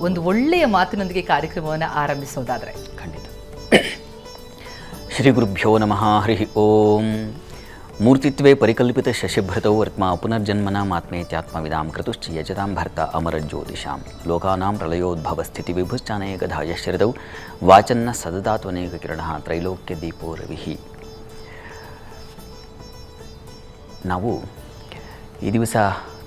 ಒಂದು ಒಳ್ಳೆಯ ಮಾತಿನೊಂದಿಗೆ ಕಾರ್ಯಕ್ರಮವನ್ನು ಆರಂಭಿಸೋದಾದರೆ. ಖಂಡಿತ. ಶ್ರೀ ಗುರುಭ್ಯೋ ನಮಃ, ಹರಿ ಓಂ. ಮೂರ್ತಿತ್ವೇ ಪರಿಕಲ್ಪಿತ ಶಶಿಭೃತೌ ವರ್ತ್ಮ ಪುನರ್ಜನ್ಮನ ಮಾತ್ಮೇತ್ಯಾತ್ಮವಿದಾಂ ಕೃತುಶ್ಚ ಯಜತಾಂ ಭರ್ತ ಅಮರ ಜ್ಯೋತಿಷಾಂ ಲೋಕಾನಾಂ ಪ್ರಳಯೋದ್ಭವ ಸ್ಥಿತಿ ವಿಭುಶ್ಚಾನೇಕಧಾಯ ಶರಿದೌ. ವಾಚನ್ನ ಸದದಾತ್ವನೇಕ ಕಿರಣ ತ್ರೈಲೋಕ್ಯ ದೀಪೋ ರವಿಹಿ ನಾವು ಈ ದಿವಸ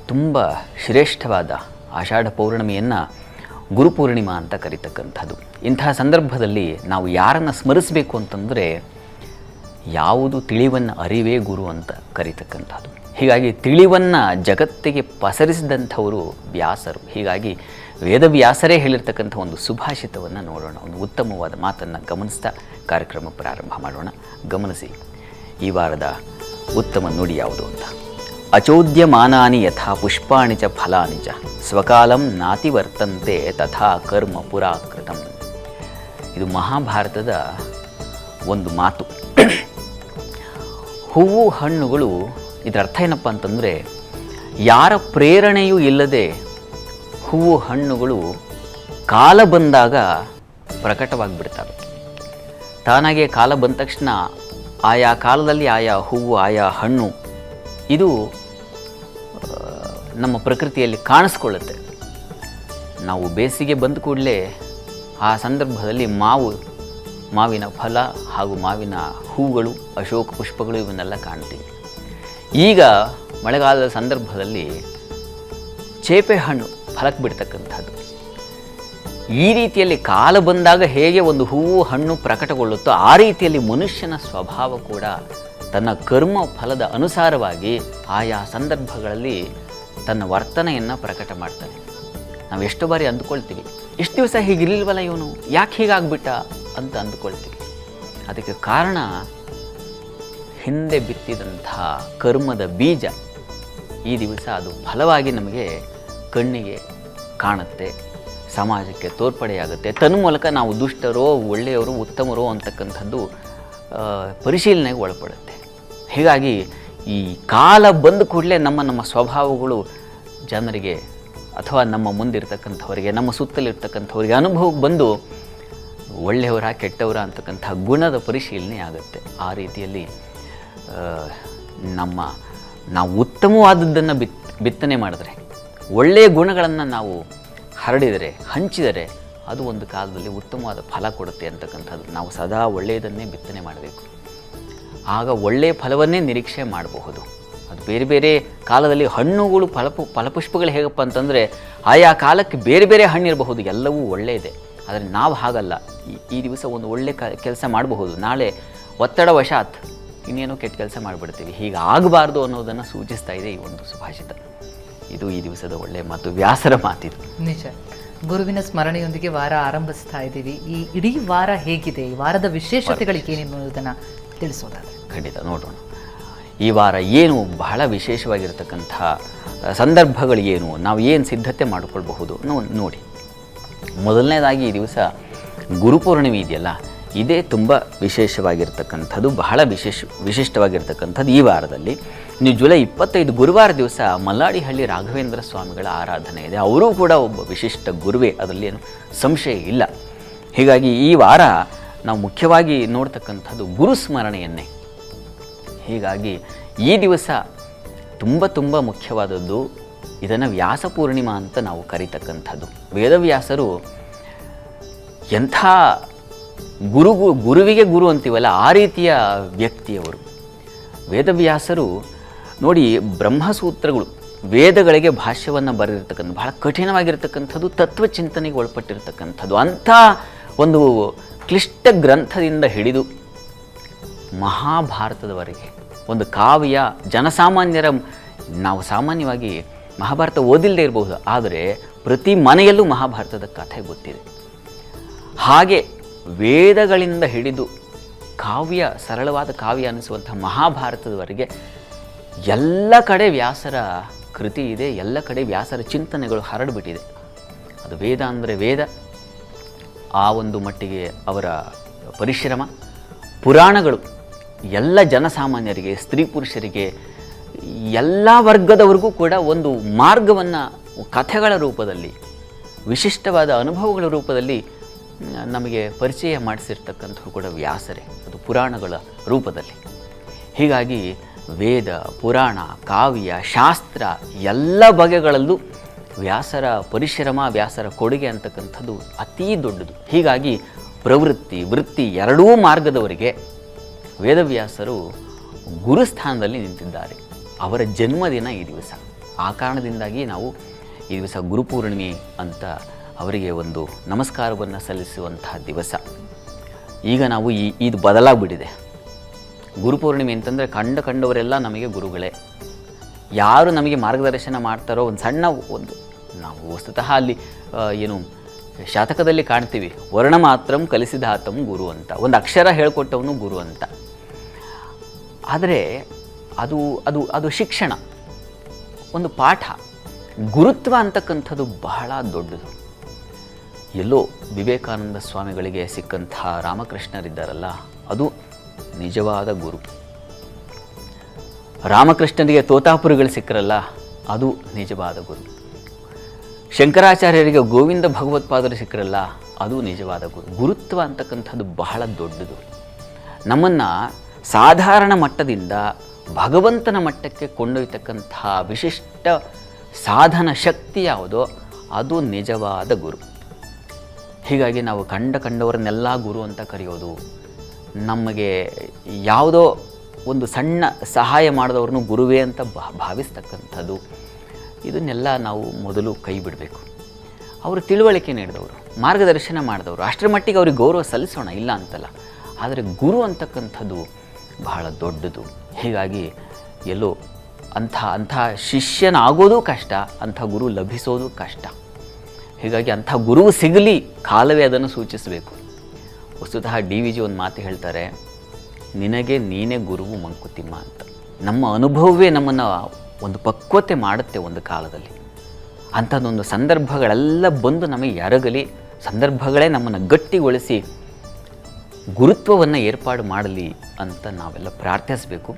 ತುಂಬ ಶ್ರೇಷ್ಠವಾದ ಆಷಾಢ ಪೌರ್ಣಿಮೆಯನ್ನು ಗುರುಪೂರ್ಣಿಮಾ ಅಂತ ಕರೀತಕ್ಕಂಥದ್ದು. ಇಂತಹ ಸಂದರ್ಭದಲ್ಲಿ ನಾವು ಯಾರನ್ನು ಸ್ಮರಿಸಬೇಕು ಅಂತಂದರೆ ಯಾವುದು ತಿಳಿವನ್ನು ಅರಿವೇ ಗುರು ಅಂತ ಕರೀತಕ್ಕಂಥದ್ದು. ಹೀಗಾಗಿ ತಿಳಿವನ್ನು ಜಗತ್ತಿಗೆ ಪಸರಿಸಿದಂಥವರು ವ್ಯಾಸರು. ಹೀಗಾಗಿ ವೇದವ್ಯಾಸರೇ ಹೇಳಿರ್ತಕ್ಕಂಥ ಒಂದು ಸುಭಾಷಿತವನ್ನು ನೋಡೋಣ. ಒಂದು ಉತ್ತಮವಾದ ಮಾತನ್ನು ಗಮನಿಸ್ತಾ ಕಾರ್ಯಕ್ರಮ ಪ್ರಾರಂಭ ಮಾಡೋಣ. ಗಮನಿಸಿ, ಈ ವಾರದ ಉತ್ತಮ ನುಡಿ ಯಾವುದು ಅಂತ. ಅಚೋದ್ಯಮಾನಾನಿ ಯಥಾ ಪುಷ್ಪಾಣಿ ಚ ಫಲಾನಿ ಚ. ಸ್ವಕಾಲಂ ನಾತಿ ವರ್ತಂತೆ ತಥಾ ಕರ್ಮ ಪುರಾಕೃತಂ. ಇದು ಮಹಾಭಾರತದ ಒಂದು ಮಾತು. ಹೂವು ಹಣ್ಣುಗಳು ಇದರ ಅರ್ಥ ಏನಪ್ಪ ಅಂತಂದರೆ ಯಾರ ಪ್ರೇರಣೆಯೂ ಇಲ್ಲದೆ ಹೂವು ಹಣ್ಣುಗಳು ಕಾಲ ಬಂದಾಗ ಪ್ರಕಟವಾಗಿಬಿಡ್ತವೆ. ತಾನಾಗೆ ಕಾಲ ಬಂದ ತಕ್ಷಣ ಆಯಾ ಕಾಲದಲ್ಲಿ ಆಯಾ ಹೂವು, ಆಯಾ ಹಣ್ಣು ಇದು ನಮ್ಮ ಪ್ರಕೃತಿಯಲ್ಲಿ ಕಾಣಿಸ್ಕೊಳ್ಳುತ್ತೆ. ನಾವು ಬೇಸಿಗೆ ಬಂದ ಕೂಡಲೇ ಆ ಸಂದರ್ಭದಲ್ಲಿ ಮಾವು, ಮಾವಿನ ಫಲ ಹಾಗೂ ಮಾವಿನ ಹೂಗಳು, ಅಶೋಕ ಪುಷ್ಪಗಳು ಇವನ್ನೆಲ್ಲ ಕಾಣ್ತೀವಿ. ಈಗ ಮಳೆಗಾಲದ ಸಂದರ್ಭದಲ್ಲಿ ಚೇಪೆ ಹಣ್ಣು ಫಲಕ್ಕೆ ಬಿಡ್ತಕ್ಕಂಥದ್ದು. ಈ ರೀತಿಯಲ್ಲಿ ಕಾಲ ಬಂದಾಗ ಹೇಗೆ ಒಂದು ಹೂವು ಹಣ್ಣು ಪ್ರಕಟಗೊಳ್ಳುತ್ತೋ ಆ ರೀತಿಯಲ್ಲಿ ಮನುಷ್ಯನ ಸ್ವಭಾವ ಕೂಡ ತನ್ನ ಕರ್ಮ ಫಲದ ಅನುಸಾರವಾಗಿ ಆಯಾ ಸಂದರ್ಭಗಳಲ್ಲಿ ತನ್ನ ವರ್ತನೆಯನ್ನು ಪ್ರಕಟ ಮಾಡ್ತಾನೆ. ನಾವು ಎಷ್ಟು ಬಾರಿ ಅಂದ್ಕೊಳ್ತೀವಿ ಎಷ್ಟು ದಿವಸ ಹೀಗಿರಲಿಲ್ವಲ್ಲ ಇವನು? ಯಾಕೆ ಹೀಗಾಗ್ಬಿಟ್ಟ? ಅಂತ ಅಂದ್ಕೊಳ್ತೀವಿ. ಅದಕ್ಕೆ ಕಾರಣ, ಹಿಂದೆ ಬಿತ್ತಿದಂಥ ಕರ್ಮದ ಬೀಜ ಈ ದಿವಸ ಅದು ಫಲವಾಗಿ ನಮಗೆ ಕಣ್ಣಿಗೆ ಕಾಣುತ್ತೆ, ಸಮಾಜಕ್ಕೆ ತೋರ್ಪಡೆಯಾಗುತ್ತೆ. ತನ್ಮೂಲಕ ನಾವು ದುಷ್ಟರೋ, ಒಳ್ಳೆಯವರು, ಉತ್ತಮರೋ ಅಂತಕ್ಕಂಥದ್ದು ಪರಿಶೀಲನೆಗೆ ಒಳಪಡುತ್ತೆ. ಹೀಗಾಗಿ ಈ ಕಾಲ ಬಂದ ಕೂಡಲೇ ನಮ್ಮ ನಮ್ಮ ಸ್ವಭಾವಗಳು ಜನರಿಗೆ ಅಥವಾ ನಮ್ಮ ಮುಂದಿರ್ತಕ್ಕಂಥವರಿಗೆ, ನಮ್ಮ ಸುತ್ತಲಿರ್ತಕ್ಕಂಥವರಿಗೆ ಅನುಭವಕ್ಕೆ ಬಂದು ಒಳ್ಳೆಯವರ ಕೆಟ್ಟವರ ಅಂತಕ್ಕಂಥ ಗುಣದ ಪರಿಶೀಲನೆ ಆಗುತ್ತೆ. ಆ ರೀತಿಯಲ್ಲಿ ನಮ್ಮ, ನಾವು ಉತ್ತಮವಾದದ್ದನ್ನು ಬಿತ್, ಬಿತ್ತನೆ ಮಾಡಿದ್ರೆ, ಒಳ್ಳೆಯ ಗುಣಗಳನ್ನು ನಾವು ಹರಡಿದರೆ, ಹಂಚಿದರೆ ಅದು ಒಂದು ಕಾಲದಲ್ಲಿ ಉತ್ತಮವಾದ ಫಲ ಕೊಡುತ್ತೆ ಅಂತಕ್ಕಂಥದ್ದು ನಾವು ಸದಾ ಒಳ್ಳೆಯದನ್ನೇ ಬಿತ್ತನೆ ಮಾಡಬೇಕು. ಆಗ ಒಳ್ಳೆಯ ಫಲವನ್ನೇ ನಿರೀಕ್ಷೆ ಮಾಡಬಹುದು. ಅದು ಬೇರೆ ಬೇರೆ ಕಾಲದಲ್ಲಿ ಹಣ್ಣುಗಳು ಫಲಪು ಫಲಪುಷ್ಪಗಳು ಹೇಗಪ್ಪ ಅಂತಂದರೆ ಆಯಾ ಕಾಲಕ್ಕೆ ಬೇರೆ ಬೇರೆ ಹಣ್ಣಿರಬಹುದು, ಎಲ್ಲವೂ ಒಳ್ಳೆಯದೇ. ಆದರೆ ನಾವು ಹಾಗಲ್ಲ. ಈ- ದಿವಸ ಒಂದು ಒಳ್ಳೆ ಕೆಲಸ ಮಾಡಬಹುದು. ನಾಳೆ ಒತ್ತಡವಶಾತ್ ಇನ್ನೇನೋ ಕೆಟ್ಟ ಕೆಲಸ ಮಾಡಿಬಿಡ್ತೀವಿ. ಹೀಗೆ ಆಗಬಾರ್ದು ಅನ್ನೋದನ್ನು ಸೂಚಿಸ್ತಾ ಇದೆ ಈ ಒಂದು ಸುಭಾಷಿತ. ಇದು ಈ ದಿವಸದ ಒಳ್ಳೆಯ ಮತ್ತು ವ್ಯಾಸರ ಮಾತಿದೆ. ನಿಜ. ಗುರುವಿನ ಸ್ಮರಣೆಯೊಂದಿಗೆ ವಾರ ಆರಂಭಿಸ್ತಾ ಇದ್ದೀವಿ. ಈ ಇಡೀ ವಾರ ಹೇಗಿದೆ? ಈ ವಾರದ ವಿಶೇಷತೆಗಳಿಗೆ ಏನೆನ್ನುವುದನ್ನು ತಿಳಿಸೋದಾದ್ರೆ. ಖಂಡಿತ ನೋಡೋಣ. ಈ ವಾರ ಏನು ಬಹಳ ವಿಶೇಷವಾಗಿರತಕ್ಕಂಥ ಸಂದರ್ಭಗಳು ಏನು? ನಾವು ಏನು ಸಿದ್ಧತೆ ಮಾಡಿಕೊಳ್ಬಹುದು? ನೋಡಿ. ಮೊದಲನೇದಾಗಿ ಈ ದಿವಸ ಗುರುಪೂರ್ಣಿಮೆ ಇದೆಯಲ್ಲ ಇದೇ ತುಂಬ ವಿಶೇಷವಾಗಿರ್ತಕ್ಕಂಥದ್ದು ಬಹಳ ವಿಶೇಷ ವಿಶಿಷ್ಟವಾಗಿರ್ತಕ್ಕಂಥದ್ದು ಈ ವಾರದಲ್ಲಿ. ನೀವು ಜುಲೈ ಇಪ್ಪತ್ತೈದು ಗುರುವಾರ ದಿವಸ ಮಲ್ಲಾಡಿಹಳ್ಳಿ ರಾಘವೇಂದ್ರ ಸ್ವಾಮಿಗಳ ಆರಾಧನೆ ಇದೆ. ಅವರೂ ಕೂಡ ಒಬ್ಬ ವಿಶಿಷ್ಟ ಗುರುವೇ, ಅದರಲ್ಲಿ ಏನು ಸಂಶಯ ಇಲ್ಲ. ಹೀಗಾಗಿ ಈ ವಾರ ನಾವು ಮುಖ್ಯವಾಗಿ ನೋಡ್ತಕ್ಕಂಥದ್ದು ಗುರು ಸ್ಮರಣೆಯನ್ನೇ. ಹೀಗಾಗಿ ಈ ದಿವಸ ತುಂಬ ತುಂಬ ಮುಖ್ಯವಾದದ್ದು ಇದನ್ನು ವ್ಯಾಸ ಪೂರ್ಣಿಮಾ ಅಂತ ನಾವು ಕರೀತಕ್ಕಂಥದ್ದು. ವೇದವ್ಯಾಸರು ಎಂಥ ಗುರು ಗುರುವಿಗೆ ಗುರು ಅಂತೀವಲ್ಲ, ಆ ರೀತಿಯ ವ್ಯಕ್ತಿಯವರು. ವೇದವ್ಯಾಸರು ನೋಡಿ, ಬ್ರಹ್ಮಸೂತ್ರಗಳು ವೇದಗಳಿಗೆ ಭಾಷ್ಯವನ್ನು ಬರೆದಿರ್ತಕ್ಕಂಥ, ಬಹಳ ಕಠಿಣವಾಗಿರ್ತಕ್ಕಂಥದ್ದು, ತತ್ವಚಿಂತನೆಗೆ ಒಳಪಟ್ಟಿರ್ತಕ್ಕಂಥದ್ದು, ಅಂಥ ಒಂದು ಕ್ಲಿಷ್ಟ ಗ್ರಂಥದಿಂದ ಹಿಡಿದು ಮಹಾಭಾರತದವರೆಗೆ ಒಂದು ಕಾವ್ಯ ಜನಸಾಮಾನ್ಯರ, ನಾವು ಸಾಮಾನ್ಯವಾಗಿ ಮಹಾಭಾರತ ಓದಿಲ್ಲದೆ ಇರಬಹುದು, ಆದರೆ ಪ್ರತಿ ಮನೆಯಲ್ಲೂ ಮಹಾಭಾರತದ ಕಥೆ ಗೊತ್ತಿದೆ. ಹಾಗೆ ವೇದಗಳಿಂದ ಹಿಡಿದು ಕಾವ್ಯ, ಸರಳವಾದ ಕಾವ್ಯ ಅನ್ನಿಸುವಂಥ ಮಹಾಭಾರತದವರೆಗೆ ಎಲ್ಲ ಕಡೆ ವ್ಯಾಸರ ಕೃತಿ ಇದೆ, ಎಲ್ಲ ಕಡೆ ವ್ಯಾಸರ ಚಿಂತನೆಗಳು ಹರಡಿಬಿಟ್ಟಿದೆ. ಅದು ವೇದ ಅಂದರೆ ವೇದ. ಆ ಒಂದು ಮಟ್ಟಿಗೆ ಅವರ ಪರಿಶ್ರಮ. ಪುರಾಣಗಳು, ಎಲ್ಲ ಜನಸಾಮಾನ್ಯರಿಗೆ, ಸ್ತ್ರೀ ಪುರುಷರಿಗೆ, ಎಲ್ಲ ವರ್ಗದವರಿಗೂ ಕೂಡ ಒಂದು ಮಾರ್ಗವನ್ನು ಕಥೆಗಳ ರೂಪದಲ್ಲಿ, ವಿಶಿಷ್ಟವಾದ ಅನುಭವಗಳ ರೂಪದಲ್ಲಿ, ನಮಗೆ ಪರಿಚಯ ಮಾಡಿಸಿರ್ತಕ್ಕಂಥವು ಕೂಡ ವ್ಯಾಸರೇ. ಅದು ಪುರಾಣಗಳ ರೂಪದಲ್ಲಿ. ಹೀಗಾಗಿ ವೇದ, ಪುರಾಣ, ಕಾವ್ಯ, ಶಾಸ್ತ್ರ ಎಲ್ಲ ಬಗೆಗಳಲ್ಲೂ ವ್ಯಾಸರ, ಪರಿಶ್ರಮ, ವ್ಯಾಸರ ಕೊಡುಗೆ ಅಂತಕ್ಕಂಥದ್ದು ಅತೀ ದೊಡ್ಡದು. ಹೀಗಾಗಿ ಪ್ರವೃತ್ತಿ, ವೃತ್ತಿ ಎರಡೂ ಮಾರ್ಗದವರಿಗೆ ವೇದವ್ಯಾಸರು ಗುರುಸ್ಥಾನದಲ್ಲಿ ನಿಂತಿದ್ದಾರೆ. ಅವರ ಜನ್ಮದಿನ ಈ ದಿವಸ. ಆ ಕಾರಣದಿಂದಾಗಿ ನಾವು ಈ ದಿವಸ ಗುರುಪೂರ್ಣಿಮೆ ಅಂತ ಅವರಿಗೆ ಒಂದು ನಮಸ್ಕಾರವನ್ನು ಸಲ್ಲಿಸುವಂತಹ ದಿವಸ. ಈಗ ನಾವು ಈ, ಇದು ಬದಲಾಗ್ಬಿಟ್ಟಿದೆ. ಗುರುಪೂರ್ಣಿಮೆ ಅಂತಂದರೆ ಕಂಡ ಕಂಡವರೆಲ್ಲ ನಮಗೆ ಗುರುಗಳೇ. ಯಾರು ನಮಗೆ ಮಾರ್ಗದರ್ಶನ ಮಾಡ್ತಾರೋ ಒಂದು ಸಣ್ಣ ಒಂದು, ನಾವು ವಸ್ತುತಃ ಅಲ್ಲಿ ಏನು, ಶಾತಕದಲ್ಲಿ ಕಾಣ್ತೀವಿ. ವರ್ಣ ಮಾತ್ರಂ ಕಲಿಸಿದಾತಂ ಗುರು ಅಂತ. ಒಂದು ಅಕ್ಷರ ಹೇಳ್ಕೊಟ್ಟವನು ಗುರು ಅಂತ. ಆದರೆ ಅದು ಅದು ಅದು ಶಿಕ್ಷಣ. ಒಂದು ಪಾಠ. ಗುರುತ್ವ ಅಂತಕ್ಕಂಥದ್ದು ಬಹಳ ದೊಡ್ಡದು. ಎಲ್ಲೋ ವಿವೇಕಾನಂದ ಸ್ವಾಮಿಗಳಿಗೆ ಸಿಕ್ಕಂಥ ರಾಮಕೃಷ್ಣರಿದ್ದಾರಲ್ಲ, ಅದು ನಿಜವಾದ ಗುರು. ರಾಮಕೃಷ್ಣನಿಗೆ ತೋತಾಪುರಿಗಳು ಸಿಕ್ಕರಲ್ಲ, ಅದು ನಿಜವಾದ ಗುರು. ಶಂಕರಾಚಾರ್ಯರಿಗೆ ಗೋವಿಂದ ಭಗವತ್ಪಾದರು ಸಿಕ್ಕರಲ್ಲ, ಅದು ನಿಜವಾದ ಗುರು. ಗುರುತ್ವ ಅಂತಕ್ಕಂಥದ್ದು ಬಹಳ ದೊಡ್ಡದು. ನಮ್ಮನ್ನು ಸಾಧಾರಣ ಮಟ್ಟದಿಂದ ಭಗವಂತನ ಮಟ್ಟಕ್ಕೆ ಕೊಂಡೊಯ್ತಕ್ಕಂತಹ ವಿಶಿಷ್ಟ ಸಾಧನ ಶಕ್ತಿ ಯಾವುದೋ, ಅದು ನಿಜವಾದ ಗುರು. ಹೀಗಾಗಿ ನಾವು ಕಂಡ ಕಂಡವರನ್ನೆಲ್ಲ ಗುರು ಅಂತ ಕರೆಯೋದು ನಮಗೆ ಯಾವುದೋ ಒಂದು ಸಣ್ಣ ಸಹಾಯ ಮಾಡಿದವ್ರನ್ನು ಗುರುವೇ ಅಂತ ಭಾವಿಸ್ತಕ್ಕಂಥದ್ದು. ಇದನ್ನೆಲ್ಲ ನಾವು ಮೊದಲು ಕೈ ಬಿಡಬೇಕು. ಅವರು ತಿಳುವಳಿಕೆ ನೀಡಿದವರು, ಮಾರ್ಗದರ್ಶನ ಮಾಡಿದವರು, ಅಷ್ಟರ ಮಟ್ಟಿಗೆ ಅವ್ರಿಗೆ ಗೌರವ ಸಲ್ಲಿಸೋಣ ಇಲ್ಲ ಅಂತಲ್ಲ. ಆದರೆ ಗುರು ಅಂತಕ್ಕಂಥದ್ದು ಬಹಳ ದೊಡ್ಡದು. ಹೀಗಾಗಿ ಎಲ್ಲೋ ಅಂಥ ಅಂಥ ಶಿಷ್ಯನಾಗೋದು ಕಷ್ಟ, ಅಂಥ ಗುರು ಲಭಿಸೋದು ಕಷ್ಟ. ಹೀಗಾಗಿ ಅಂಥ ಗುರು ಸಿಗಲಿ, ಕಾಲವೇ ಅದನ್ನು ಸೂಚಿಸಬೇಕು. ವಸ್ತುತಃ ಡಿ ವಿ ಜಿ ಒಂದು ಮಾತು ಹೇಳ್ತಾರೆ, ನಿನಗೆ ನೀನೇ ಗುರುವು ಮಂಕುತಿಮ್ಮ ಅಂತ. ನಮ್ಮ ಅನುಭವವೇ ನಮ್ಮನ್ನು ಒಂದು ಪಕ್ವತೆ ಮಾಡುತ್ತೆ ಒಂದು ಕಾಲದಲ್ಲಿ. ಅಂಥದ್ದೊಂದು ಸಂದರ್ಭಗಳೆಲ್ಲ ಬಂದು ನಮಗೆ ಎರಗಲಿ, ಸಂದರ್ಭಗಳೇ ನಮ್ಮನ್ನು ಗಟ್ಟಿಗೊಳಿಸಿ ಗುರುತ್ವವನ್ನು ಏರ್ಪಾಡು ಮಾಡಲಿ ಅಂತ ನಾವೆಲ್ಲ ಪ್ರಾರ್ಥಿಸಬೇಕು.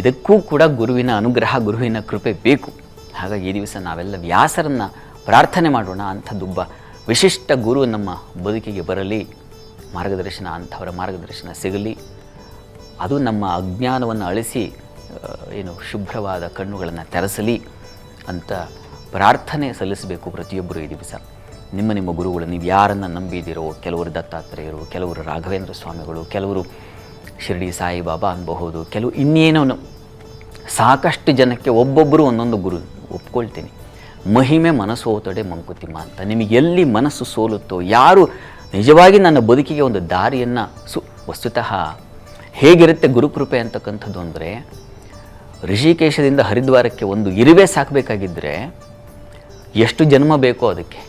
ಇದಕ್ಕೂ ಕೂಡ ಗುರುವಿನ ಅನುಗ್ರಹ, ಗುರುವಿನ ಕೃಪೆ ಬೇಕು. ಹಾಗಾಗಿ ಈ ದಿವಸ ನಾವೆಲ್ಲ ವ್ಯಾಸರನ್ನು ಪ್ರಾರ್ಥನೆ ಮಾಡೋಣ ಅಂಥದ್ದೊಬ್ಬ ವಿಶಿಷ್ಟ ಗುರು ನಮ್ಮ ಬದುಕಿಗೆ ಬರಲಿ. ಮಾರ್ಗದರ್ಶನ ಅಂಥವರ ಮಾರ್ಗದರ್ಶನ ಸಿಗಲಿ. ಅದು ನಮ್ಮ ಅಜ್ಞಾನವನ್ನು ಅಳಿಸಿ ಏನು ಶುಭ್ರವಾದ ಕಣ್ಣುಗಳನ್ನು ತೆರೆಸಲಿ ಅಂತ ಪ್ರಾರ್ಥನೆ ಸಲ್ಲಿಸಬೇಕು ಪ್ರತಿಯೊಬ್ಬರು ಈ ದಿವಸ. ನಿಮ್ಮ ನಿಮ್ಮ ಗುರುಗಳು, ನೀವು ಯಾರನ್ನು ನಂಬಿದಿರೋ ಕೆಲವರು ದತ್ತಾತ್ರೇಯರು, ಕೆಲವರು ರಾಘವೇಂದ್ರ ಸ್ವಾಮಿಗಳು, ಕೆಲವರು ಶಿರಡಿ ಸಾಯಿಬಾಬಾ ಅನ್ಬಹುದು, ಕೆಲವು ಇನ್ನೇನೋ ಸಾಕಷ್ಟು ಜನಕ್ಕೆ ಒಬ್ಬೊಬ್ಬರು ಒಂದೊಂದು ಗುರು ಒಪ್ಕೊಳ್ತೀನಿ. ಮಹಿಮೆ ಮನಸ್ಸೋತಡೆ ಮಂಕುತಿಮ್ಮ ಅಂತ. ನಿಮಗೆ ಎಲ್ಲಿ ಮನಸ್ಸು ಸೋಲುತ್ತೋ, ಯಾರು ನಿಜವಾಗಿ ನನ್ನ ಬದುಕಿಗೆ ಒಂದು ದಾರಿಯನ್ನು ಸು ವಸ್ತುತಃ ಹೇಗಿರುತ್ತೆ ಗುರುಕೃಪೆ ಅಂತಕ್ಕಂಥದ್ದು ಅಂದರೆ, ಋಷಿಕೇಶದಿಂದ ಹರಿದ್ವಾರಕ್ಕೆ ಒಂದು ಇರುವೆ ಸಾಕಬೇಕಾಗಿದ್ದರೆ ಎಷ್ಟು ಜನ್ಮ ಬೇಕೋ ಅದಕ್ಕೆ.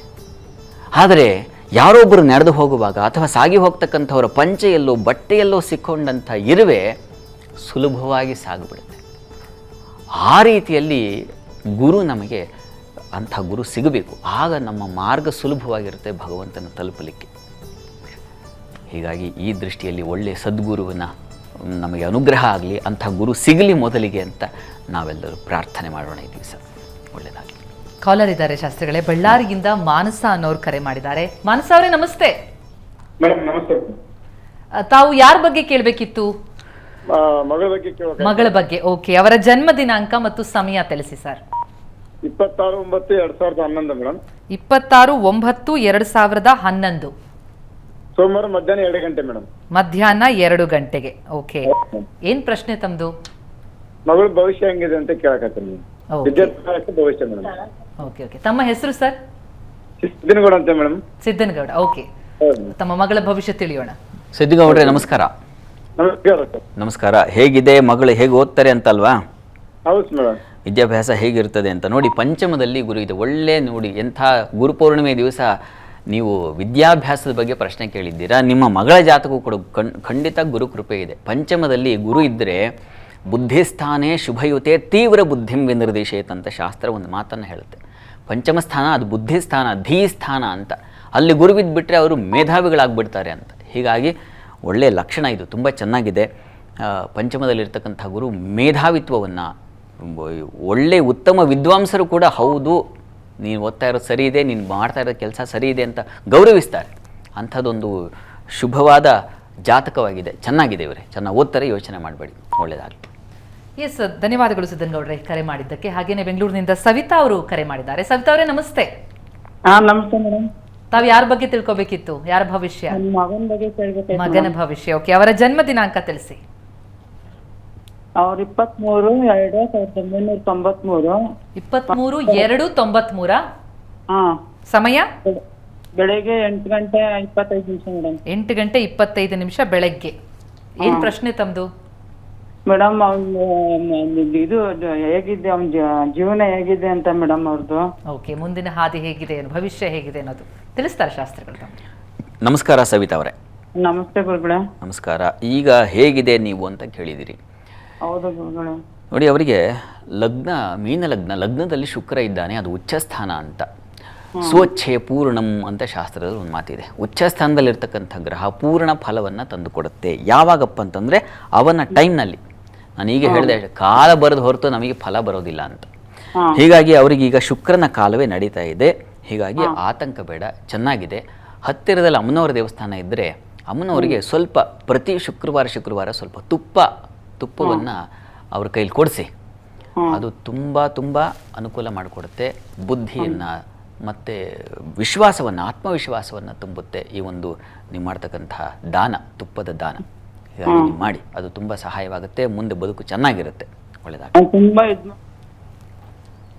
ಆದರೆ ಯಾರೊಬ್ಬರು ನಡೆದು ಹೋಗುವಾಗ ಅಥವಾ ಸಾಗಿ ಹೋಗ್ತಕ್ಕಂಥವರ ಪಂಚೆಯಲ್ಲೋ ಬಟ್ಟೆಯಲ್ಲೋ ಸಿಕ್ಕೊಂಡಂಥ ಇರುವೆ ಸುಲಭವಾಗಿ ಸಾಗಿಬಿಡುತ್ತೆ. ಆ ರೀತಿಯಲ್ಲಿ ಗುರು ನಮಗೆ ಅಂಥ ಗುರು ಸಿಗಬೇಕು. ಆಗ ನಮ್ಮ ಮಾರ್ಗ ಸುಲಭವಾಗಿರುತ್ತೆ ಭಗವಂತನ ತಲುಪಲಿಕ್ಕೆ. ಹೀಗಾಗಿ ಈ ದೃಷ್ಟಿಯಲ್ಲಿ ಒಳ್ಳೆಯ ಸದ್ಗುರುವಿನ ನಮಗೆ ಅನುಗ್ರಹ ಆಗಲಿ ಅಂಥ ಗುರು ಸಿಗಲಿ ಮೊದಲಿಗೆ ಅಂತ ನಾವೆಲ್ಲರೂ ಪ್ರಾರ್ಥನೆ ಮಾಡೋಣ ಈ ದಿವಸ. ಒಳ್ಳೆಯದಾಗಲಿ ಕಾಲರ್ ಇದ್ದಾರೆ ಶಾಸ್ತ್ರಿಗಳೇ ಬಳ್ಳಾರಿಯಿಂದ ಮಾನಸ ಅನ್ನೋರು ಕರೆ ಮಾಡಿದ್ದಾರೆ. ಮಾನಸ ಅವರೇ ನಮಸ್ತೆ. ತಾವು ಯಾರ ಬಗ್ಗೆ ಕೇಳಬೇಕಿತ್ತು? ಮಗಳ ಬಗ್ಗೆ ಕೇಳಬೇಕು ಮಗಳ ಬಗ್ಗೆ ಓಕೆ. ಅವರ ಜನ್ಮ ದಿನಾಂಕ ಮತ್ತು ಸಮಯ ತಿಳಿಸಿ ಸರ್. ಇಪ್ಪತ್ತಾರು ಒಂಬತ್ತು ಎರಡ್ ಸಾವಿರದ ಹನ್ನೊಂದು ಮೇಡಮ್. ಇಪ್ಪತ್ತಾರು ಒಂಬತ್ತು ಎರಡ್ ಸಾವಿರದ ಹನ್ನೊಂದು. ಸೋಮವಾರ ಮಧ್ಯಾಹ್ನ ಎರಡು ಗಂಟೆ ಮೇಡಮ್ ಮಧ್ಯಾಹ್ನ ಎರಡು ಗಂಟೆಗೆ. ಓಕೆ ಏನ್ ಪ್ರಶ್ನೆ ತಮ್ದು? ಮಗಳ ಭವಿಷ್ಯ ಹೆಂಗಿದೆ ಅಂತ ಕೇಳಕತ್ತೀನಿ. ವಿದ್ಯಾರ್ಥಿ ಭವಿಷ್ಯ ಮೇಡಮ್ ಓಕೆ ಓಕೆ ತಮ್ಮ ಹೆಸರು ಸರ್ ಸಿದ್ದನಗೌಡ ಅಂತ ಮೇಡಮ್ ಸಿದ್ದನಗೌಡ ಓಕೆ ತಮ್ಮ ಮಗಳ ಭವಿಷ್ಯ ತಿಳಿಯೋಣ. ಸಿದ್ದಗೌಡ್ರೆ ನಮಸ್ಕಾರ. ನಮಸ್ಕಾರ ಸರ್ ನಮಸ್ಕಾರ. ಹೇಗಿದೆ? ಮಗಳು ಹೇಗೆ ಓದ್ತಾರೆ ಅಂತಲ್ವಾ? ಹೌದು ಮೇಡಮ್ ವಿದ್ಯಾಭ್ಯಾಸ ಹೇಗಿರ್ತದೆ ಅಂತ ನೋಡಿ. ಪಂಚಮದಲ್ಲಿ ಗುರು ಇದೆ. ಒಳ್ಳೆ ನೋಡಿ. ಎಂಥ ಗುರುಪೂರ್ಣಿಮೆ ದಿವಸ ನೀವು ವಿದ್ಯಾಭ್ಯಾಸದ ಬಗ್ಗೆ ಪ್ರಶ್ನೆ ಕೇಳಿದ್ದೀರಾ? ನಿಮ್ಮ ಮಗಳ ಜಾತಕವು ಕೂಡ ಕಣ್ ಖಂಡಿತ ಗುರು ಕೃಪೆ ಇದೆ. ಪಂಚಮದಲ್ಲಿ ಗುರು ಇದ್ದರೆ ಬುದ್ಧಿಸ್ಥಾನೇ ಶುಭಯುತೆ ತೀವ್ರ ಬುದ್ಧಿಂ ವಿನಿರ್ದೇಶೇತ್ ಅಂತ ಶಾಸ್ತ್ರ ಒಂದು ಮಾತನ್ನು ಹೇಳುತ್ತೆ. ಪಂಚಮ ಸ್ಥಾನ ಅದು ಬುದ್ಧಿಸ್ಥಾನ ಧೀ ಸ್ಥಾನ ಅಂತ. ಅಲ್ಲಿ ಗುರು ಬಿದ್ದುಬಿಟ್ರೆ ಅವರು ಮೇಧಾವಿಗಳಾಗ್ಬಿಡ್ತಾರೆ ಅಂತ. ಹೀಗಾಗಿ ಒಳ್ಳೆಯ ಲಕ್ಷಣ ಇದು, ತುಂಬ ಚೆನ್ನಾಗಿದೆ. ಪಂಚಮದಲ್ಲಿರ್ತಕ್ಕಂಥ ಗುರು ಮೇಧಾವಿತ್ವವನ್ನು ಒಳ್ಳೆಯ ಉತ್ತಮ ವಿದ್ವಾಂಸರು ಕೂಡ ಹೌದು. ನೀನು ಓದ್ತಾ ಇರೋದು ಸರಿ ಇದೆ ನೀನು ಮಾಡ್ತಾ ಇರೋ ಕೆಲಸ ಸರಿ ಇದೆ ಅಂತ ಗೌರವಿಸ್ತಾರೆ. ಅಂಥದ್ದೊಂದು ಶುಭವಾದ ಜಾತಕವಾಗಿದೆ. ಚೆನ್ನಾಗಿದೆ ಇವರೇ. ಚೆನ್ನಾಗಿ ಓದ್ತಾರೆ ಯೋಚನೆ ಮಾಡಬೇಡಿ. ಒಳ್ಳೆಯದಾಗಲಿ ಎಸ್ ಧನ್ಯವಾದಗಳು ಸಿದ್ದನ್ ಗೌಡ್ರೆ ಕರೆ ಮಾಡಿದ್ದಕ್ಕೆ. ಹಾಗೇನೆ ಬೆಂಗಳೂರಿನಿಂದ ಸವಿತಾ ಅವರು ಕರೆ ಮಾಡಿದ್ದಾರೆ. ಸವಿತಾ ಅವರೇ ನಮಸ್ತೆ. ಹಾ ನಮಸ್ತೆ ಮೇಡಮ್ ತಾವು ಯಾರ ಬಗ್ಗೆ ತಿಳ್ಕೊಬೇಕಿತ್ತು? ಯಾರ ಭವಿಷ್ಯ? ಮಗನ ಬಗ್ಗೆ ಮಗನ ಭವಿಷ್ಯ. ಓಕೆ ಅವರ ಜನ್ಮ ದಿನಾಂಕ ತಿಳಿಸಿ. ಅವ್ರ ಇಪ್ಪತ್ಮೂರು ಎರಡು ಸಾವಿರದ ಒಂಬೈನೂರ ತೊಂಬತ್ಮೂರು. ಇಪ್ಪತ್ಮೂರು ಎರಡು ತೊಂಬತ್ಮೂರ? ಹಾ. ಸಮಯ? ಬೆಳ- ಬೆಳಗ್ಗೆ ಎಂಟು ಗಂಟೆ ಇಪ್ಪತ್ತೈದು ನಿಮಿಷ ಮೇಡಮ್ ಎಂಟು ಗಂಟೆ ಇಪ್ಪತ್ತೈದು ನಿಮಿಷ ಬೆಳಗ್ಗೆ. ಏನ್ ಪ್ರಶ್ನೆ ತಮ್ದು? ಮೇಡಮ್ ಅವ್ನ ಇದು ಹೇಗಿದೆ ಅವ್ನ ಜೀವನ ಹೇಗಿದೆ ಅಂತ ಮೇಡಮ್ ಅವ್ರದ್ದು ಓಕೆ ಮುಂದಿನ ಹಾದಿ ಹೇಗಿದೆ ಏನು ಭವಿಷ್ಯ ಹೇಗಿದೆ ಅನ್ನೋದು. ತಿಳಿಸ್ತಾರೆ ಶಾಸ್ತ್ರಗಳು ತಮ್ಗೆ. ನಮಸ್ಕಾರ ಸವಿತಾ ಅವರೇ. ನಮಸ್ತೆ ಗುರುಗಳೇ. ನಮಸ್ಕಾರ. ಈಗ ಹೇಗಿದೆ ನೀವು ಅಂತ ಕೇಳಿದಿರಿ. ಹೌದು ಗುರುಗಳೇ. ನೋಡಿ ಅವರಿಗೆ ಲಗ್ನ ಮೀನ ಲಗ್ನ ಲಗ್ನದಲ್ಲಿ ಶುಕ್ರ ಇದ್ದಾನೆ ಅದು ಉಚ್ಚಸ್ಥಾನ ಅಂತ. ಸ್ವಚ್ಛೆ ಪೂರ್ಣಂ ಅಂತ ಶಾಸ್ತ್ರದಲ್ಲಿ ಒಂದು ಮಾತಿದೆ. ಉಚ್ಚಸ್ಥಾನದಲ್ಲಿರ್ತಕ್ಕಂಥ ಗ್ರಹ ಪೂರ್ಣ ಫಲವನ್ನು ತಂದು ಕೊಡುತ್ತೆ ಯಾವಾಗಪ್ಪ ಅಂತಂದರೆ ಅವನ ಟೈಮ್ನಲ್ಲಿ. ನಾನು ಈಗ ಹೇಳಿದೆ ಕಾಲ ಬರೆದು ಹೊರತು ನಮಗೆ ಫಲ ಬರೋದಿಲ್ಲ ಅಂತ. ಹೀಗಾಗಿ ಅವರಿಗೆ ಈಗ ಶುಕ್ರನ ಕಾಲವೇ ನಡೀತಾ ಇದೆ. ಹೀಗಾಗಿ ಆತಂಕ ಬೇಡ ಚೆನ್ನಾಗಿದೆ. ಹತ್ತಿರದಲ್ಲಿ ಅಮ್ಮನವರ ದೇವಸ್ಥಾನ ಇದ್ದರೆ ಅಮ್ಮನವರಿಗೆ ಸ್ವಲ್ಪ ಪ್ರತಿ ಶುಕ್ರವಾರ ಶುಕ್ರವಾರ ಸ್ವಲ್ಪ ತುಪ್ಪ ತುಪ್ಪವನ್ನು ಅವ್ರ ಕೈಲಿ ಕೊಡಿಸಿ. ಅದು ತುಂಬ ತುಂಬ ಅನುಕೂಲ ಮಾಡಿಕೊಡುತ್ತೆ. ಬುದ್ಧಿಯನ್ನು ಮತ್ತು ವಿಶ್ವಾಸವನ್ನು ಆತ್ಮವಿಶ್ವಾಸವನ್ನು ತುಂಬುತ್ತೆ ಈ ಒಂದು ನೀವು ಮಾಡ್ತಕ್ಕಂತಹ ದಾನ ತುಪ್ಪದ ದಾನ. ಹೀಗಾಗಿ ನೀವು ಮಾಡಿ. ಅದು ತುಂಬ ಸಹಾಯವಾಗುತ್ತೆ ಮುಂದೆ ಬದುಕು ಚೆನ್ನಾಗಿರುತ್ತೆ. ಒಳ್ಳೆಯದಾಗ ಅವ್ನು ತುಂಬಾ ಇದ್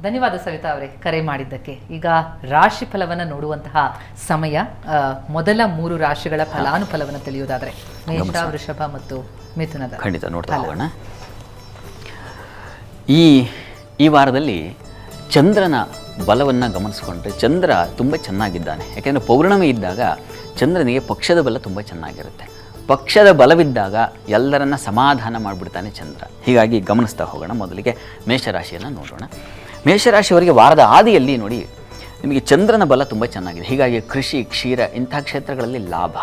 ಧನ್ಯವಾದ ಸವಿತಾ ಅವರೇ ಕರೆ ಮಾಡಿದ್ದಕ್ಕೆ. ಈಗ ರಾಶಿ ಫಲವನ್ನು ನೋಡುವಂತಹ ಸಮಯ ಮೊದಲ ಮೂರು ರಾಶಿಗಳ ಫಲಾನುಫಲವನ್ನು ತಿಳಿಯುವುದಾದರೆ ಮೇಷ ವೃಷಭ ಮತ್ತು ಮಿಥುನದ ಖಂಡಿತ ನೋಡ್ತಾ ಹೋಗೋಣ. ಈ ಈ ವಾರದಲ್ಲಿ ಚಂದ್ರನ ಬಲವನ್ನು ಗಮನಿಸ್ಕೊಂಡ್ರೆ ಚಂದ್ರ ತುಂಬ ಚೆನ್ನಾಗಿದ್ದಾನೆ. ಯಾಕೆಂದರೆ ಪೌರ್ಣಮಿ ಇದ್ದಾಗ ಚಂದ್ರನಿಗೆ ಪಕ್ಷದ ಬಲ ತುಂಬ ಚೆನ್ನಾಗಿರುತ್ತೆ. ಪಕ್ಷದ ಬಲವಿದ್ದಾಗ ಎಲ್ಲರನ್ನ ಸಮಾಧಾನ ಮಾಡಿಬಿಡ್ತಾನೆ ಚಂದ್ರ. ಹೀಗಾಗಿ ಗಮನಿಸ್ತಾ ಹೋಗೋಣ ಮೊದಲಿಗೆ ಮೇಷರಾಶಿಯನ್ನು ನೋಡೋಣ. ಮೇಷರಾಶಿಯವರಿಗೆ ವಾರದ ಆದಿಯಲ್ಲಿ ನೋಡಿ, ನಿಮಗೆ ಚಂದ್ರನ ಬಲ ತುಂಬ ಚೆನ್ನಾಗಿದೆ. ಹೀಗಾಗಿ ಕೃಷಿ, ಕ್ಷೀರ ಇಂಥ ಕ್ಷೇತ್ರಗಳಲ್ಲಿ ಲಾಭ.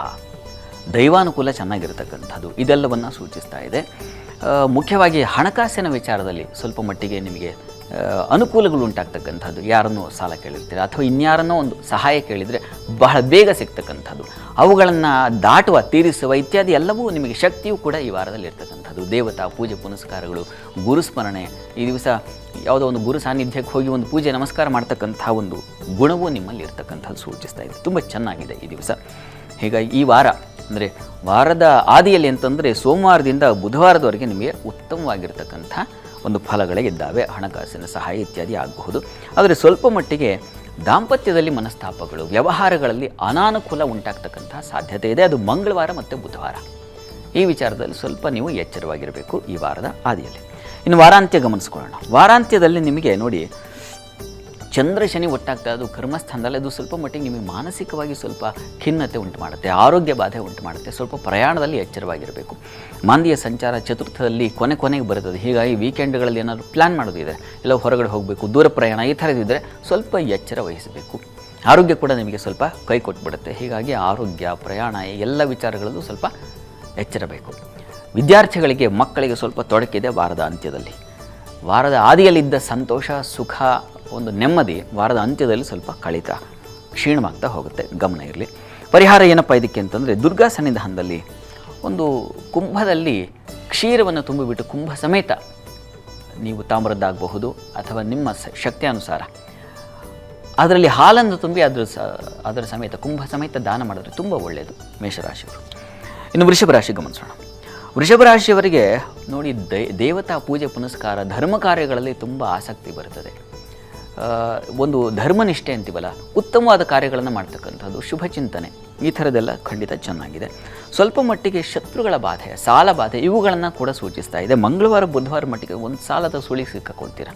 ದೈವಾನುಕೂಲ ಚೆನ್ನಾಗಿರತಕ್ಕಂಥದ್ದು. ಇದೆಲ್ಲವನ್ನು ಸೂಚಿಸ್ತಾ ಇದೆ. ಮುಖ್ಯವಾಗಿ ಹಣಕಾಸಿನ ವಿಚಾರದಲ್ಲಿ ಸ್ವಲ್ಪ ಮಟ್ಟಿಗೆ ನಿಮಗೆ ಅನುಕೂಲಗಳು ಉಂಟಾಗ್ತಕ್ಕಂಥದ್ದು. ಯಾರನ್ನೋ ಸಾಲ ಕೇಳಿರ್ತೀರ ಅಥವಾ ಇನ್ಯಾರನ್ನೋ ಒಂದು ಸಹಾಯ ಕೇಳಿದರೆ ಬಹಳ ಬೇಗ ಸಿಗ್ತಕ್ಕಂಥದ್ದು. ಅವುಗಳನ್ನು ದಾಟುವ, ತೀರಿಸುವ ಇತ್ಯಾದಿ ಎಲ್ಲವೂ ನಿಮಗೆ ಶಕ್ತಿಯೂ ಕೂಡ ಈ ವಾರದಲ್ಲಿ ಇರ್ತಕ್ಕಂಥದ್ದು. ದೇವತಾ, ಪೂಜೆ, ಪುನಸ್ಕಾರಗಳು, ಗುರುಸ್ಮರಣೆ, ಈ ದಿವಸ ಯಾವುದೋ ಒಂದು ಗುರು ಸಾನ್ನಿಧ್ಯಕ್ಕೆ ಹೋಗಿ ಒಂದು ಪೂಜೆ, ನಮಸ್ಕಾರ ಮಾಡ್ತಕ್ಕಂಥ ಒಂದು ಗುಣವೂ ನಿಮ್ಮಲ್ಲಿ ಇರ್ತಕ್ಕಂಥದ್ದು ಸೂಚಿಸ್ತಾ ಇದೆ. ತುಂಬ ಚೆನ್ನಾಗಿದೆ ಈ ದಿವಸ. ಹೀಗಾಗಿ ಈ ವಾರ ಅಂದರೆ ವಾರದ ಆದಿಯಲ್ಲಿ ಅಂತಂದರೆ ಸೋಮವಾರದಿಂದ ಬುಧವಾರದವರೆಗೆ ನಿಮಗೆ ಉತ್ತಮವಾಗಿರ್ತಕ್ಕಂಥ ಒಂದು ಫಲಗಳಿದ್ದಾವೆ ಹಣಕಾಸಿನ ಸಹಾಯ ಇತ್ಯಾದಿ ಆಗಬಹುದು. ಆದರೆ ಸ್ವಲ್ಪ ಮಟ್ಟಿಗೆ ದಾಂಪತ್ಯದಲ್ಲಿ ಮನಸ್ತಾಪಗಳು, ವ್ಯವಹಾರಗಳಲ್ಲಿ ಅನಾನುಕೂಲ ಉಂಟಾಗ್ತಕ್ಕಂತಹ ಸಾಧ್ಯತೆ ಇದೆ. ಅದು ಮಂಗಳವಾರ ಮತ್ತು ಬುಧವಾರ. ಈ ವಿಚಾರದಲ್ಲಿ ಸ್ವಲ್ಪ ನೀವು ಎಚ್ಚರವಾಗಿರಬೇಕು ಈ ವಾರದ ಆದಿಯಲ್ಲಿ ಇನ್ನು ವಾರಾಂತ್ಯ ಗಮನಿಸ್ಕೊಳ್ಳೋಣ. ವಾರಾಂತ್ಯದಲ್ಲಿ ನಿಮಗೆ ನೋಡಿ ಚಂದ್ರ ಶನಿ ಒಟ್ಟಾಗ್ತಾ ಅದು ಕರ್ಮಸ್ಥಾನದಲ್ಲಿ ಅದು ಸ್ವಲ್ಪ ಮಟ್ಟಿಗೆ ನಿಮಗೆ ಮಾನಸಿಕವಾಗಿ ಸ್ವಲ್ಪ ಖಿನ್ನತೆ ಉಂಟು ಮಾಡುತ್ತೆ, ಆರೋಗ್ಯ ಬಾಧೆ ಉಂಟು ಮಾಡುತ್ತೆ, ಸ್ವಲ್ಪ ಪ್ರಯಾಣದಲ್ಲಿ ಎಚ್ಚರವಾಗಿರಬೇಕು. ಮಾಂದಿಯ ಸಂಚಾರ ಚತುರ್ಥದಲ್ಲಿ ಕೊನೆ ಕೊನೆಗೆ ಬರುತ್ತದೆ. ಹೀಗಾಗಿ ವೀಕೆಂಡ್ಗಳಲ್ಲಿ ಏನಾದರೂ ಪ್ಲ್ಯಾನ್ ಮಾಡೋದಿದೆ ಇಲ್ಲ ಹೊರಗಡೆ ಹೋಗಬೇಕು, ದೂರ ಪ್ರಯಾಣ ಈ ಥರದಿದ್ದರೆ ಸ್ವಲ್ಪ ಎಚ್ಚರ ವಹಿಸಬೇಕು. ಆರೋಗ್ಯ ಕೂಡ ನಿಮಗೆ ಸ್ವಲ್ಪ ಕೈ ಕೊಟ್ಬಿಡುತ್ತೆ. ಹೀಗಾಗಿ ಆರೋಗ್ಯ, ಪ್ರಯಾಣ ಎಲ್ಲ ವಿಚಾರಗಳಲ್ಲೂ ಸ್ವಲ್ಪ ಎಚ್ಚರಬೇಕು. ವಿದ್ಯಾರ್ಥಿಗಳಿಗೆ ಮಕ್ಕಳಿಗೆ ಸ್ವಲ್ಪ ತೊಡಕಿದೆ ವಾರದ ಅಂತ್ಯದಲ್ಲಿ. ವಾರದ ಆದಿಯಲ್ಲಿದ್ದ ಸಂತೋಷ, ಸುಖ ಒಂದು ನೆಮ್ಮದಿ ವಾರದ ಅಂತ್ಯದಲ್ಲಿ ಸ್ವಲ್ಪ ಕಳಿತ ಕ್ಷೀಣವಾಗ್ತಾ ಹೋಗುತ್ತೆ. ಗಮನ ಇರಲಿ. ಪರಿಹಾರ ಏನಪ್ಪ ಇದಕ್ಕೆ ಅಂತಂದರೆ ದುರ್ಗಾ ಸನ್ನಿಧಾನದಲ್ಲಿ ಒಂದು ಕುಂಭದಲ್ಲಿ ಕ್ಷೀರವನ್ನು ತುಂಬಿಬಿಟ್ಟು ಕುಂಭ ಸಮೇತ ನೀವು ತಾಮ್ರದ್ದಾಗಬಹುದು ಅಥವಾ ನಿಮ್ಮ ಶಕ್ತಿಯಾನುಸಾರ. ಅದರಲ್ಲಿ ಹಾಲನ್ನು ತುಂಬಿ ಅದರ ಸ ಅದರ ಸಮೇತ ಕುಂಭ ಸಮೇತ ದಾನ ಮಾಡಿದ್ರೆ ತುಂಬ ಒಳ್ಳೆಯದು ಮೇಷರಾಶಿಯವರು. ಇನ್ನು ವೃಷಭ ರಾಶಿ ಗಮನಿಸೋಣ. ವೃಷಭ ರಾಶಿಯವರಿಗೆ ನೋಡಿ ದೇವತಾ ಪೂಜೆ ಪುನಸ್ಕಾರ ಧರ್ಮ ಕಾರ್ಯಗಳಲ್ಲಿ ತುಂಬ ಆಸಕ್ತಿ ಬರ್ತದೆ ಆ, ಒಂದು ಧರ್ಮನಿಷ್ಠೆ ಅಂತೀವಲ್ಲ, ಉತ್ತಮವಾದ ಕಾರ್ಯಗಳನ್ನು ಮಾಡ್ತಕ್ಕಂಥದ್ದು ಶುಭ ಚಿಂತನೆ. ಈ ಥರದೆಲ್ಲ ಖಂಡಿತ ಚೆನ್ನಾಗಿದೆ. ಸ್ವಲ್ಪ ಮಟ್ಟಿಗೆ ಶತ್ರುಗಳ ಬಾಧೆ, ಸಾಲ ಬಾಧೆ, ಇವುಗಳನ್ನು ಕೂಡ ಸೂಚಿಸ್ತಾ ಇದೆ. ಮಂಗಳವಾರ, ಬುಧವಾರ ಮಟ್ಟಿಗೆ ಒಂದು ಸಾಲದ ಸುಳಿ ಸಿಕ್ಕಾಕೊಳ್ತೀರ?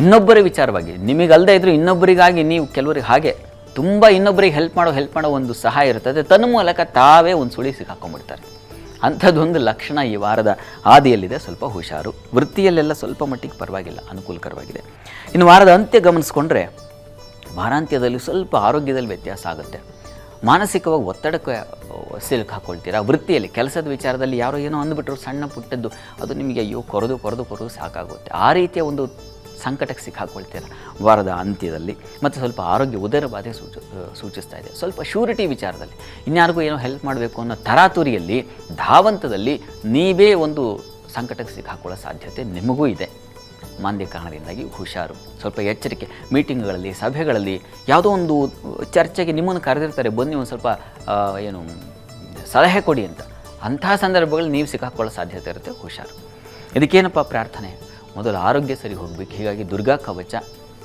ಇನ್ನೊಬ್ಬರ ವಿಚಾರವಾಗಿ ನಿಮಗಲ್ಲದೆ ಇದ್ರೂ ಇನ್ನೊಬ್ಬರಿಗಾಗಿ ನೀವು ಕೆಲವರಿಗೆ ಹಾಗೆ ತುಂಬ ಇನ್ನೊಬ್ಬರಿಗೆ ಹೆಲ್ಪ್ ಮಾಡೋ ಹೆಲ್ಪ್ ಮಾಡೋ ಒಂದು ಸಹಾಯ ಇರ್ತದೆ. ತನ್ನ ಮೂಲಕ ತಾವೇ ಒಂದು ಸುಳಿ ಸಿಕ್ಕಾಕೊಂಡ್ಬಿಡ್ತಾರೆ. ಅಂಥದ್ದೊಂದು ಲಕ್ಷಣ ಈ ವಾರದ ಆದಿಯಲ್ಲಿದೆ ಸ್ವಲ್ಪ ಹುಷಾರು. ವೃತ್ತಿಯಲ್ಲೆಲ್ಲ ಸ್ವಲ್ಪ ಮಟ್ಟಿಗೆ ಪರವಾಗಿಲ್ಲ. ಅನುಕೂಲಕರವಾಗಿದೆ. ಇನ್ನು ವಾರದ ಅಂತ್ಯ ಗಮನಿಸ್ಕೊಂಡ್ರೆ ವಾರಾಂತ್ಯದಲ್ಲಿ ಸ್ವಲ್ಪ ಆರೋಗ್ಯದಲ್ಲಿ ವ್ಯತ್ಯಾಸ ಆಗುತ್ತೆ. ಮಾನಸಿಕವಾಗಿ ಒತ್ತಡಕ್ಕೆ ಸಿಲ್ಕ್ ಹಾಕ್ಕೊಳ್ತೀರಾ ವೃತ್ತಿಯಲ್ಲಿ, ಕೆಲಸದ ವಿಚಾರದಲ್ಲಿ ಯಾರೋ ಏನೋ ಅಂದ್ಬಿಟ್ರು, ಸಣ್ಣ ಪುಟ್ಟದ್ದು, ಅದು ನಿಮಗೆ ಅಯ್ಯೋ, ಕೊರೆದು ಕೊರೆದು ಕೊರೆದು ಸಾಕಾಗುತ್ತೆ. ಆ ರೀತಿಯ ಒಂದು ಸಂಕಟಕ್ಕೆ ಸಿಕ್ಕಾಕೊಳ್ತೀರ ವಾರದ ಅಂತ್ಯದಲ್ಲಿ ಮತ್ತು ಸ್ವಲ್ಪ ಆರೋಗ್ಯ ಉದರ ಬಾಧೆ ಸೂಚ ಸೂಚಿಸ್ತಾ ಇದೆ. ಸ್ವಲ್ಪ ಶ್ಯೂರಿಟಿ ವಿಚಾರದಲ್ಲಿ. ಇನ್ಯಾರಿಗೂ ಏನೋ ಹೆಲ್ಪ್ ಮಾಡಬೇಕು ಅನ್ನೋ ತರಾತುರಿಯಲ್ಲಿ, ಧಾವಂತದಲ್ಲಿ ನೀವೇ ಒಂದು ಸಂಕಟಕ್ಕೆ ಸಿಕ್ಕಾಕೊಳ್ಳೋ ಸಾಧ್ಯತೆ ನಿಮಗೂ ಇದೆ. ಮಾಂದ್ಯ ಕಾರಣದಿಂದಾಗಿ ಹುಷಾರು. ಸ್ವಲ್ಪ ಎಚ್ಚರಿಕೆ. ಮೀಟಿಂಗ್ಗಳಲ್ಲಿ, ಸಭೆಗಳಲ್ಲಿ ಯಾವುದೋ ಒಂದು ಚರ್ಚೆಗೆ ನಿಮ್ಮನ್ನು ಕರೆದಿರ್ತಾರೆ, ಬನ್ನಿ ಒಂದು ಸ್ವಲ್ಪ ಏನು, ಸಲಹೆ ಕೊಡಿ ಅಂತ. ಅಂತಹ ಸಂದರ್ಭಗಳಲ್ಲಿ ನೀವು ಸಿಕ್ಕಾಕೊಳ್ಳೋ ಸಾಧ್ಯತೆ ಇರುತ್ತೆ, ಹುಷಾರು. ಇದಕ್ಕೇನಪ್ಪ ಪ್ರಾರ್ಥನೆ? ಮೊದಲು ಆರೋಗ್ಯ ಸರಿ ಹೋಗಬೇಕು. ಹೀಗಾಗಿ ದುರ್ಗಾ ಕವಚ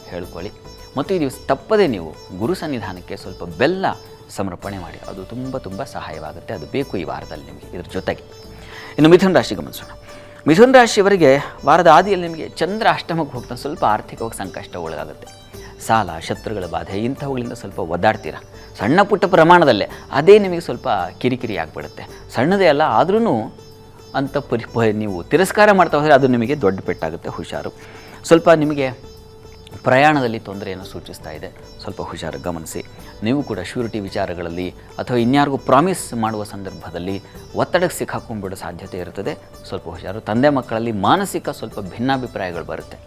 ಹೇಳ್ಕೊಳ್ಳಿ. ಮತ್ತು ಈ ದಿವಸ ತಪ್ಪದೇ ನೀವು ಗುರು ಸನ್ನಿಧಾನಕ್ಕೆ ಸ್ವಲ್ಪ ಬೆಲ್ಲ ಸಮರ್ಪಣೆ ಮಾಡಿ. ಅದು ತುಂಬ ತುಂಬ ಸಹಾಯವಾಗುತ್ತೆ. ಅದು ಬೇಕು ಈ ವಾರದಲ್ಲಿ ನಿಮಗೆ ಇದ್ರ ಜೊತೆಗೆ. ಇನ್ನು ಮಿಥುನ ರಾಶಿ ಗಮನಿಸೋಣ ಮಿಥುನ ರಾಶಿಯವರಿಗೆ ವಾರದ ಆದಿಯಲ್ಲಿ ನಿಮಗೆ ಚಂದ್ರ ಅಷ್ಟಮಕ್ಕೆ ಹೋಗ್ತಾ ಸ್ವಲ್ಪ ಆರ್ಥಿಕವಾಗಿ ಸಂಕಷ್ಟ ಒಳಗಾಗುತ್ತೆ. ಸಾಲ, ಶತ್ರುಗಳ ಬಾಧೆ, ಇಂಥವುಗಳಿಂದ ಸ್ವಲ್ಪ ಒದ್ದಾಡ್ತೀರ? ಸಣ್ಣ ಪುಟ್ಟ ಪ್ರಮಾಣದಲ್ಲೇ ಅದೇ ನಿಮಗೆ ಸ್ವಲ್ಪ ಕಿರಿಕಿರಿ ಆಗಿಬಿಡುತ್ತೆ. ಸಣ್ಣದೇ ಅಲ್ಲ ಆದ್ರೂ ಅಂತ ಪರಿ ನೀವು ತಿರಸ್ಕಾರ ಮಾಡ್ತಾ ಹೋದರೆ ಅದು ನಿಮಗೆ ದೊಡ್ಡ ಪೆಟ್ಟಾಗುತ್ತೆ, ಹುಷಾರು. ಸ್ವಲ್ಪ ನಿಮಗೆ ಪ್ರಯಾಣದಲ್ಲಿ ತೊಂದರೆಯನ್ನು ಸೂಚಿಸ್ತಾ ಇದೆ. ಸ್ವಲ್ಪ ಹುಷಾರು ಗಮನಿಸಿ. ನೀವು ಕೂಡ ಶ್ಯೂರಿಟಿ ವಿಚಾರಗಳಲ್ಲಿ ಅಥವಾ ಇನ್ಯಾರಿಗೂ ಪ್ರಾಮಿಸ್ ಮಾಡುವ ಸಂದರ್ಭದಲ್ಲಿ ಒತ್ತಡಕ್ಕೆ ಸಿಕ್ಕಾಕೊಂಡ್ಬಿಡೋ ಸಾಧ್ಯತೆ ಇರುತ್ತದೆ. ಸ್ವಲ್ಪ ಹುಷಾರು. ತಂದೆ ಮಕ್ಕಳಲ್ಲಿ ಮಾನಸಿಕ ಸ್ವಲ್ಪ ಭಿನ್ನಾಭಿಪ್ರಾಯಗಳು ಬರುತ್ತೆ.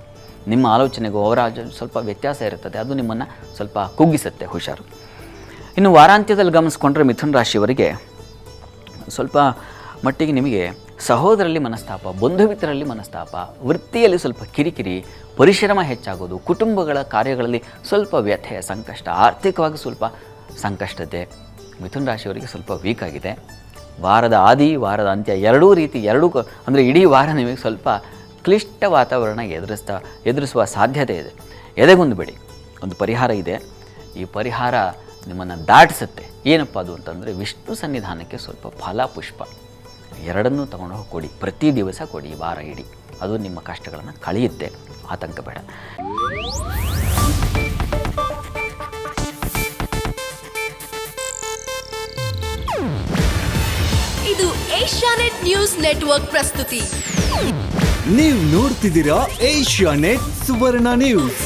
ನಿಮ್ಮ ಆಲೋಚನೆಗೂ ಅವರ ಸ್ವಲ್ಪ ವ್ಯತ್ಯಾಸ ಇರುತ್ತದೆ. ಅದು ನಿಮ್ಮನ್ನು ಸ್ವಲ್ಪ ಕುಗ್ಗಿಸುತ್ತೆ, ಹುಷಾರು. ಇನ್ನು ವಾರಾಂತ್ಯದಲ್ಲಿ ಗಮನಿಸ್ಕೊಂಡ್ರೆ ಮಿಥುನ ರಾಶಿಯವರಿಗೆ ಸ್ವಲ್ಪ ಮಟ್ಟಿಗೆ ನಿಮಗೆ ಸಹೋದರಲ್ಲಿ ಮನಸ್ತಾಪ, ಬಂಧುಮಿತ್ರರಲ್ಲಿ ಮನಸ್ತಾಪ, ವೃತ್ತಿಯಲ್ಲಿ ಸ್ವಲ್ಪ ಕಿರಿಕಿರಿ, ಪರಿಶ್ರಮ ಹೆಚ್ಚಾಗೋದು, ಕುಟುಂಬಗಳ ಕಾರ್ಯಗಳಲ್ಲಿ ಸ್ವಲ್ಪ ವ್ಯಥೆ, ಸಂಕಷ್ಟ, ಆರ್ಥಿಕವಾಗಿ ಸ್ವಲ್ಪ ಸಂಕಷ್ಟತೆ ಮಿಥುನ ರಾಶಿಯವರಿಗೆ ಸ್ವಲ್ಪ ವೀಕ್ ಆಗಿದೆ. ವಾರದ ಆದಿ, ವಾರದ ಅಂತ್ಯ ಎರಡೂ ರೀತಿ, ಎರಡೂ ಅಂದರೆ ಇಡೀ ವಾರ ನಿಮಗೆ ಸ್ವಲ್ಪ ಕ್ಲಿಷ್ಟ ವಾತಾವರಣ ಎದುರಿಸ್ತಾ, ಎದುರಿಸುವ ಸಾಧ್ಯತೆ ಇದೆ. ಎದೆಗೊಂದು ಬಿಡಿ, ಒಂದು ಪರಿಹಾರ ಇದೆ. ಈ ಪರಿಹಾರ ನಿಮ್ಮನ್ನು ದಾಟಿಸುತ್ತೆ. ಏನಪ್ಪ ಅದು ಅಂತಂದರೆ ವಿಷ್ಣು ಸನ್ನಿಧಾನಕ್ಕೆ ಸ್ವಲ್ಪ ಫಲ, ಪುಷ್ಪ. ಎರಡನ್ನೂ ತಗೊಂಡು ಹೋಗಿ ಕೊಡಿ. ಪ್ರತಿ ದಿವಸ ಕೊಡಿ ಈ ವಾರ ಇಡೀ. ಅದು ನಿಮ್ಮ ಕಷ್ಟಗಳನ್ನು ಕಳೆಯುತ್ತೆ. ಆತಂಕ ಬೇಡ. ಇದು ಏಷ್ಯಾನೆಟ್ ನ್ಯೂಸ್ ನೆಟ್ವರ್ಕ್ ಪ್ರಸ್ತುತಿ. ನೀವು ನೋಡ್ತಿದ್ದೀರಾ ಏಷ್ಯಾ ನೆಟ್ ಸುವರ್ಣ ನ್ಯೂಸ್.